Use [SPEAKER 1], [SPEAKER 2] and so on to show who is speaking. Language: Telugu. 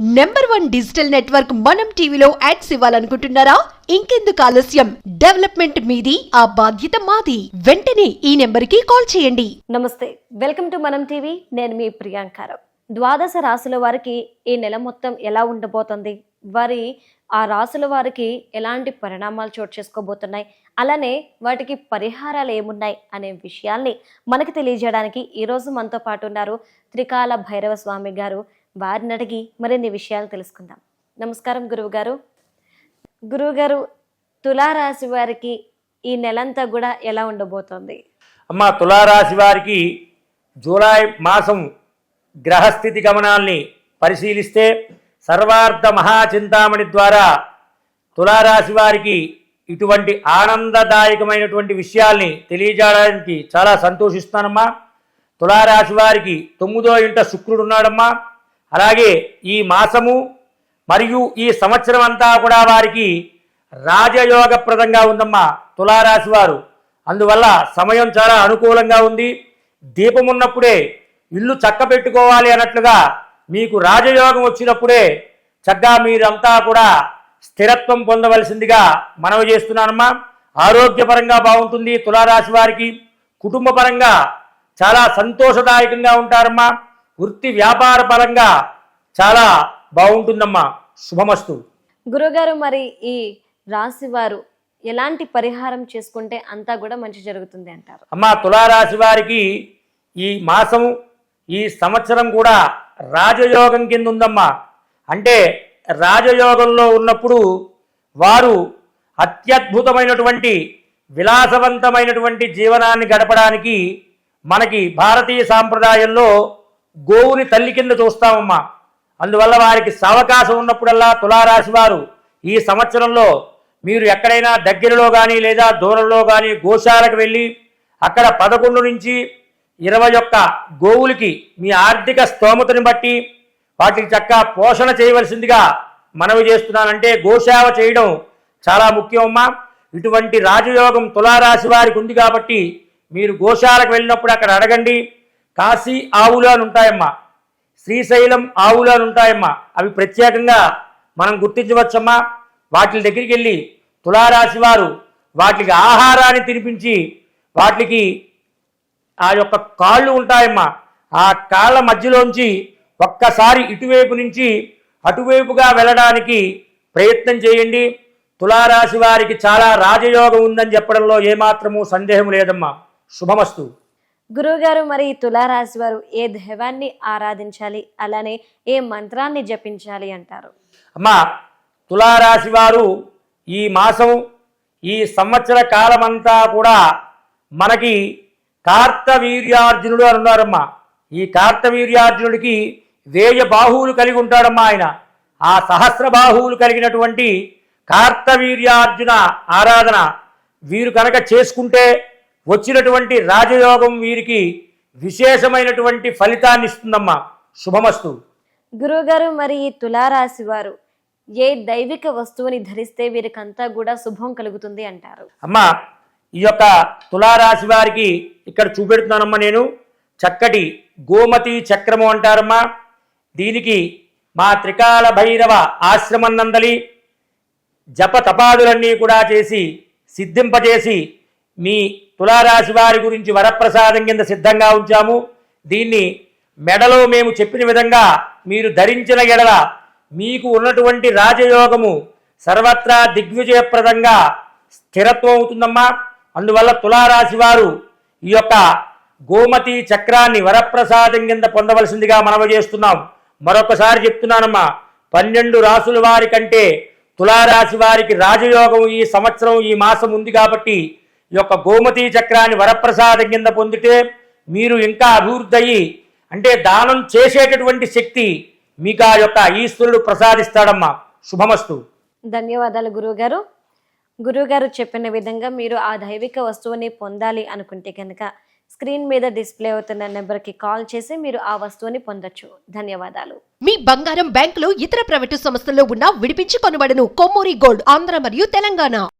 [SPEAKER 1] నెంబర్ వన్ డిజిటల్ నెట్వర్క్ మనం టీవీలో యాడ్స్ ఇవ్వాలనుకుంటున్నారా? ఇంకెందుకు ఆలస్యం? డెవలప్మెంట్ మీది ఆ బాధ్యత మాది. వెంటనే ఈ నెంబర్కి కాల్ చేయండి.
[SPEAKER 2] నమస్తే వెల్కమ్ టు మనం టీవీ నేను మీ ప్రియాంకారం ద్వాదశ రాశుల వారికి ఈ నెల మొత్తం ఎలా ఉండబోతుంది? వారి ఆ రాశుల వారికి ఎలాంటి పరిణామాలు చోటు చేసుకోబోతున్నాయి? అలానే వాటికి పరిహారాలు ఏమున్నాయి అనే విషయాల్ని మనకి తెలియజేయడానికి ఈరోజు మనతో పాటు ఉన్నారు త్రికాల భైరవ స్వామి గారు. వారిని అడిగి మరిన్ని విషయాలు తెలుసుకుందాం. నమస్కారం గురువు గారు గురువుగారు తులారాశి వారికి ఈ నెలంతా కూడా ఎలా ఉండబోతోంది?
[SPEAKER 3] అమ్మ తులారాశి వారికి జూలై మాసం గ్రహస్థితి గమనాల్ని పరిశీలిస్తే సర్వార్థ మహాచింతామణి ద్వారా తులారాశి వారికి ఇటువంటి ఆనందదాయకమైనటువంటి విషయాల్ని తెలియజేయడానికి చాలా సంతోషిస్తానమ్మా తులారాశి వారికి తొమ్మిదో ఇంట శుక్రుడు ఉన్నాడమ్మా. అలాగే ఈ మాసము మరియు ఈ సంవత్సరం అంతా కూడా వారికి రాజయోగప్రదంగా ఉందమ్మా తులారాశి వారు. అందువల్ల సమయం చాలా అనుకూలంగా ఉంది. దీపం ఉన్నప్పుడే ఇల్లు చక్క పెట్టుకోవాలి అన్నట్లుగా మీకు రాజయోగం వచ్చినప్పుడే చక్కగా మీరంతా కూడా స్థిరత్వం పొందవలసిందిగా మనవి చేస్తున్నానమ్మా. ఆరోగ్యపరంగా బాగుంటుంది తులారాశి వారికి. కుటుంబపరంగా చాలా సంతోషదాయకంగా ఉంటారమ్మా. వృత్తి వ్యాపార పరంగా చాలా బాగుంటుందమ్మా. శుభమస్తు.
[SPEAKER 2] గురుగారు మరి ఈ రాశి వారు ఎలాంటి పరిహారం చేసుకుంటే అంతా కూడా మంచి జరుగుతుంది అంటారు?
[SPEAKER 3] అమ్మా తులారాశి వారికి ఈ మాసం ఈ సంవత్సరం కూడా రాజయోగం కింద ఉందమ్మా అంటే రాజయోగంలో ఉన్నప్పుడు వారు అత్యద్భుతమైనటువంటి విలాసవంతమైనటువంటి జీవనాన్ని గడపడానికి మనకి భారతీయ సాంప్రదాయంలో గోవుని తల్లి కింద చూస్తామమ్మా. అందువల్ల వారికి సవకాశం ఉన్నప్పుడల్లా తులారాశి వారు ఈ సంవత్సరంలో మీరు ఎక్కడైనా దగ్గరలో కానీ లేదా దూరంలో కానీ గోశాలకు వెళ్ళి అక్కడ పదకొండు నుంచి ఇరవై ఒక్క గోవులకి మీ ఆర్థిక స్తోమతని బట్టి వాటికి చక్కగా పోషణ చేయవలసిందిగా మనవి చేస్తున్నానంటే గోసేవ చేయడం చాలా ముఖ్యమమ్మా. ఇటువంటి రాజయోగం తులారాశి వారికి ఉంది కాబట్టి మీరు గోశాలకు వెళ్ళినప్పుడు అక్కడ అడగండి. కాశీ ఆవులు అని ఉంటాయమ్మా. శ్రీశైలం ఆవులు అని ఉంటాయమ్మా. అవి ప్రత్యేకంగా మనం గుర్తించవచ్చమ్మా. వాటి దగ్గరికి వెళ్ళి తులారాశి వారు వాటికి ఆహారాన్ని తినిపించి వాటికి ఆ యొక్క కాళ్ళు ఉంటాయమ్మా. ఆ కాళ్ళ మధ్యలోంచి ఒక్కసారి ఇటువైపు నుంచి అటువైపుగా వెళ్ళడానికి ప్రయత్నం చేయండి. తులారాశి వారికి చాలా రాజయోగం ఉందని చెప్పడంలో ఏమాత్రము సందేహం లేదమ్మా. శుభమస్తు.
[SPEAKER 2] గురువుగారు మరి తులారాశి వారు ఏ దైవాన్ని ఆరాధించాలి? అలానే ఏ మంత్రాన్ని జపించాలి అంటారు?
[SPEAKER 3] అమ్మా తులారాశి వారు ఈ మాసం ఈ సంవత్సర కాలమంతా కూడా మనకి కార్తవీర్యార్జునుడు అని ఉన్నారమ్మా. ఈ కార్తవీర్యార్జునుడికి వేయ బాహువులు కలిగి ఉంటాడమ్మా ఆయన. ఆ సహస్ర బాహువులు కలిగినటువంటి కార్తవీర్యార్జున ఆరాధన వీరు కనుక చేసుకుంటే వచ్చినటువంటి రాజయోగం వీరికి విశేషమైనటువంటి ఫలితాన్ని ఇస్తుందమ్మా. శుభమస్తు.
[SPEAKER 2] గురువుగారు మరి ఈ తులారాశి వారు ఏ దైవిక వస్తువుని ధరిస్తే వీరికంతా కూడా శుభం కలుగుతుంది అంటారు?
[SPEAKER 3] అమ్మా ఈ యొక్క తులారాశి వారికి ఇక్కడ చూపెడుతున్నానమ్మా నేను. చక్కటి గోమతి చక్రము అంటారమ్మా. దీనికి మా త్రికాల భైరవ ఆశ్రమం నందలి జప తపాదులన్నీ కూడా చేసి సిద్ధింపజేసి మీ తులారాశి వారి గురించి వరప్రసాదం కింద సిద్ధంగా ఉంచాము. దీన్ని మెడలో మేము చెప్పిన విధంగా మీరు ధరించిన ఎడల మీకు ఉన్నటువంటి రాజయోగము సర్వత్రా దిగ్విజయప్రదంగా స్థిరత్వం అవుతుందమ్మా. అందువల్ల తులారాశి వారు ఈ యొక్క గోమతి చక్రాన్ని వరప్రసాదం కింద పొందవలసిందిగా మనవి చేస్తున్నాం. మరొకసారి చెప్తున్నానమ్మా పన్నెండు రాసుల వారి కంటే తులారాశి వారికి రాజయోగం ఈ సంవత్సరం ఈ మాసం ఉంది కాబట్టి ఈ యొక్క గోమతి చక్రాన్ని వరప్రసాదం కింద పొందితే మీరు ఇంకా అభివృద్ధి అయ్యి అంటే దానం చేసేటటువంటి శక్తి మీకు ఆ యొక్క ఈశ్వరుడు ప్రసాదిస్తాడమ్మా. శుభమస్తు.
[SPEAKER 2] ధన్యవాదాలు గురువుగారు. గురువుగారు చెప్పిన విధంగా మీరు ఆ దైవిక వస్తువుని పొందాలి అనుకుంటే కనుక స్క్రీన్ మీద డిస్ప్లే అవుతున్న నెంబర్కి కాల్ చేసి మీరు ఆ వస్తువుని పొందొచ్చు. ధన్యవాదాలు.
[SPEAKER 1] మీ బంగారం బ్యాంకులో ఇతర ప్రైవేటు సంస్థల్లో ఉన్న విడిపించి కొనబడను కొమ్మూరి గోల్డ్ ఆంధ్ర మరియు తెలంగాణ.